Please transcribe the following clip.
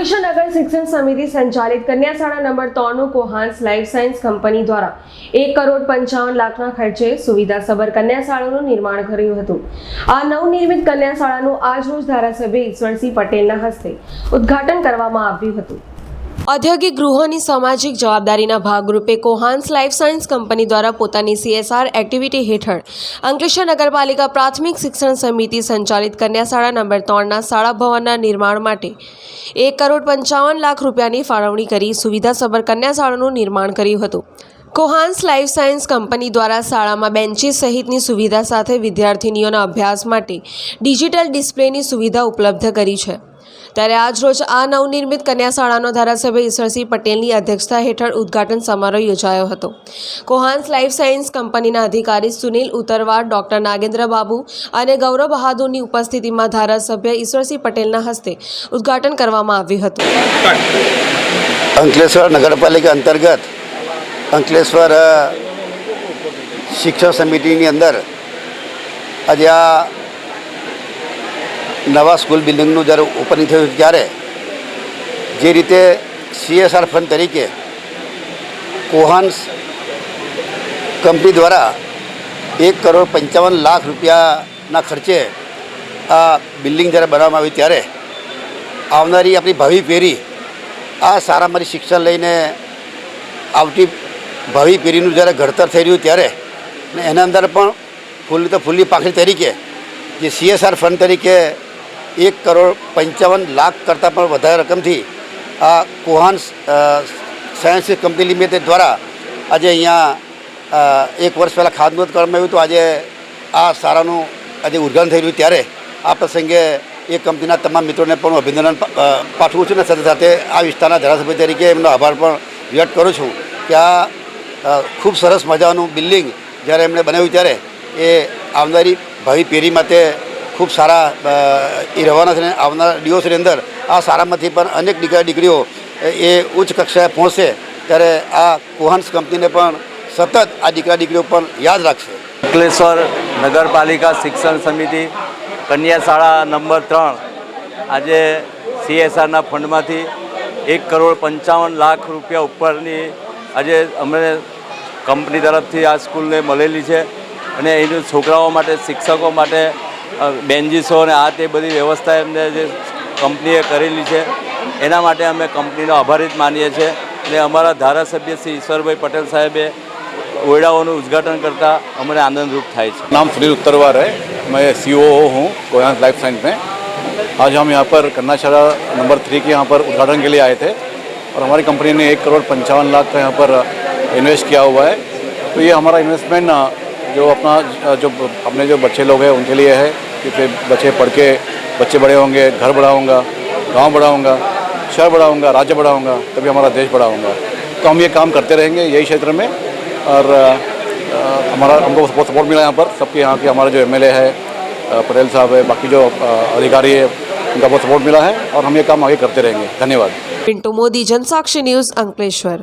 શિક્ષણ સમિતિ સંચાલિત કન્યા શાળા નંબર ત્રણનું કોહાન્સ લાઈફ સાયન્સ કંપની દ્વારા એક કરોડ પંચાવન લાખના ખર્ચે સુવિધાસભર કન્યા શાળાનું નિર્માણ કર્યું હતું. આ નવનિર્મિત કન્યા શાળાનું આજરોજ ધારાસભ્ય ઈશ્વરસિંહ પટેલના હસ્તે ઉદ્ઘાટન કરવામાં આવ્યું હતું. ઔદ્યોગિક ગૃહોની સામાજિક જવાબદારીના ભાગરૂપે કોહાન્સ લાઈફ સાયન્સ કંપની દ્વારા પોતાની સીએસઆર એક્ટિવિટી હેઠળ અંકલેશ્વર નગરપાલિકા પ્રાથમિક શિક્ષણ સમિતિ સંચાલિત કન્યાશાળા નંબર ત્રણના શાળા ભવનના નિર્માણ માટે એક કરોડ પંચાવન લાખ રૂપિયાની ફાળવણી કરી સુવિધાસભર કન્યા શાળાનું નિર્માણ કર્યું હતું. કોહાન્સ લાઈફ સાયન્સ કંપની દ્વારા શાળામાં બેન્ચીસ સહિતની સુવિધા સાથે વિદ્યાર્થિનીઓના અભ્યાસ માટે ડિજિટલ ડિસ્પ્લેની સુવિધા ઉપલબ્ધ કરી છે. ત્યારે આજરોજ આ નવનિર્મિત કન્યા શાળાનો ધારાસભ્ય ઈશ્વરસિંહ પટેલની અધ્યક્ષતા હેઠળ ઉદ્ઘાટન સમારોહ યોજાયો હતો. કોહાન્સ લાઈફ સાયન્સ કંપનીના અધિકારી સુનિલ ઉતરવાડ ડોક્ટર નાગેન્દ્ર બાબુ અને ગૌરવ બહાદુરની ઉપસ્થિતિમાં ધારાસભ્ય ઈશ્વરસિંહ પટેલના હસ્તે ઉદ્ઘાટન કરવામાં આવ્યું હતું. અંકલેશ્વર નગરપાલિકા અંતર્ગત અંકલેશ્વર શિક્ષણ સમિતિની અંદર આજે આ નવા સ્કૂલ બિલ્ડિંગનું જ્યારે ઓપનિંગ થયું ત્યારે, જે રીતે સીએસઆર ફંડ તરીકે કોહાન્સ કંપની દ્વારા એક કરોડ પંચાવન લાખ રૂપિયાના ખર્ચે આ બિલ્ડિંગ જ્યારે બનાવવામાં આવી ત્યારે આવનારી આપણી ભાવિ પેઢી આ સારામારી શિક્ષણ લઈને આવતી ભાવિ પેઢીનું જ્યારે ઘડતર થઈ રહ્યું ત્યારે ને એના અંદર પણ ફૂલની તો ફૂલની પાખડી તરીકે જે સીએસઆર ફંડ તરીકે એક કરોડ પંચાવન લાખ કરતાં પણ વધારે રકમથી આ કોહાન સાયન્સ કંપની લિમિટેડ દ્વારા આજે અહીંયા એક વર્ષ પહેલાં ખાતમુહૂર્ત કરવામાં આવ્યું હતું. આજે આ શાળાનું આજે ઉદ્ઘાટન થઈ ત્યારે આ પ્રસંગે એ કંપનીના તમામ મિત્રોને પણ અભિનંદન પાઠવું છું ને સાથે સાથે આ વિસ્તારના ધારાસભ્ય તરીકે એમનો આભાર પણ વ્યક્ત કરું છું કે આ ખૂબ સરસ મજાનું બિલ્ડિંગ જ્યારે એમણે બનાવ્યું ત્યારે એ આવનારી ભાવિ પેઢી માટે ખૂબ સારા એ રહેવાના છે અને આવનાર દિવસોની અંદર આ શાળામાંથી પણ અનેક દીકરા દીકરીઓ એ ઉચ્ચ કક્ષાએ પહોંચશે ત્યારે આ કોહાન્સ કંપનીને પણ સતત આ દીકરા દીકરીઓ પણ યાદ રાખશે. અંકલેશ્વર નગરપાલિકા શિક્ષણ સમિતિ કન્યા શાળા નંબર ત્રણ આજે સીએસઆરના ફંડમાંથી એક કરોડ પંચાવન લાખ રૂપિયા ઉપરની આજે અમને કંપની તરફથી આ સ્કૂલને મળેલી છે અને એનું છોકરાઓ માટે, શિક્ષકો માટે અ, બેન્ચીસો અને આ તે બધી વ્યવસ્થા એમને જે કંપનીએ કરેલી છે એના માટે અમે કંપનીનો આભારિત માનીએ છીએ અને અમારા ધારાસભ્ય શ્રી ઈશ્વરભાઈ પટેલ સાહેબે ઓરડાઓનું ઉદ્ઘાટન કરતાં અમને આનંદરૂપ થાય છે नाम सुनील उत्तरवार है मैं सी हूँ कोयांस लाइफ साइंस में आज हम यहाँ पर कन्नाशाला नंबर थ्री के यहाँ पर उद्घाटन के लिए आए थे और हमारी कंपनी ने एक करोड़ पंचावन लाख का यहाँ पर इन्वेस्ट किया हुआ है तो ये हमारा इन्वेस्टमेंट जो अपना, जो अपने जो बच्चे लोग हैं, उनके लिए है कि फिर बच्चे पढ़ के, बच्चे बड़े होंगे, घर बड़ा होगा, गाँव बड़ा शहर बड़ा राज्य बढ़ाऊँगा होगा, तभी हमारा देश बड़ा होगा। तो हम ये काम करते रहेंगे यही क्षेत्र में और हमारा, हमको बहुत सपोर्ट मिला यहाँ पर। सबके यहाँ के हमारे जो एमएलए है पटेल साहब है, बाकी जो अधिकारी है, उनका बहुत सपोर्ट मिला है और हम ये काम आगे करते रहेंगे। धन्यवाद। पिंटू मोदी, जनसाक्षी न्यूज़, अंकलेश्वर।